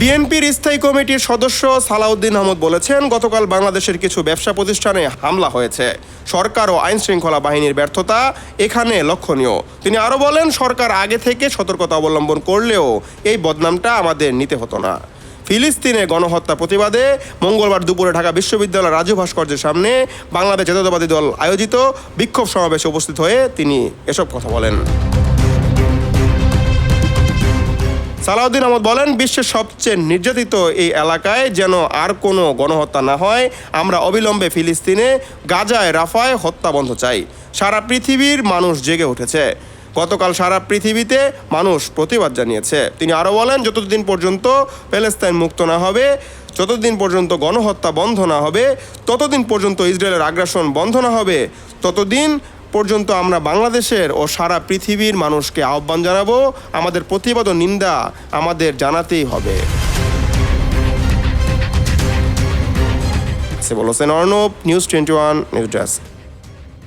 বিএনপির স্থায়ী কমিটির সদস্য সালাউদ্দিন আহমদ বলেছেন, গতকাল বাংলাদেশের কিছু ব্যবসা প্রতিষ্ঠানে হামলা হয়েছে। সরকার ও আইন শৃঙ্খলা বাহিনীর ব্যর্থতা এখানে লক্ষণীয়। তিনি আরও বলেন, সরকার আগে থেকে সতর্কতা অবলম্বন করলেও এই বদনামটা আমাদের নিতে হতো না। ফিলিস্তিনে গণহত্যা প্রতিবাদে মঙ্গলবার দুপুরে ঢাকা বিশ্ববিদ্যালয় রাজু ভাস্কর্যের সামনে বাংলাদেশ জাতীয়তাবাদী দল আয়োজিত বিক্ষোভ সমাবেশে উপস্থিত হয়ে তিনি এসব কথা বলেন। সালাউদ্দিন আহমদ বলেন, বিশ্বের সবচেয়ে নির্যাতিত এই এলাকায় যেন আর কোনো গণহত্যা না হয়, আমরা অবিলম্বে ফিলিস্তিনে, গাজায়, রাফায় হত্যা বন্ধ চাই। সারা পৃথিবীর মানুষ জেগে উঠেছে। গতকাল সারা পৃথিবীতে মানুষ প্রতিবাদ জানিয়েছে। তিনি আরও বলেন, যতদিন পর্যন্ত প্যালেস্তাইন মুক্ত না হবে, যতদিন পর্যন্ত গণহত্যা বন্ধ না হবে, ততদিন পর্যন্ত ইসরায়েলের আগ্রাসন বন্ধ না হবে, ততদিন পর্যন্ত আমরা বাংলাদেশের ও সারা পৃথিবীর মানুষকে আহ্বান জানাব, আমাদের প্রতিবাদ ও নিন্দা আমাদের জানাতেই হবে। সে বলছেন Arnab news twenty one news desk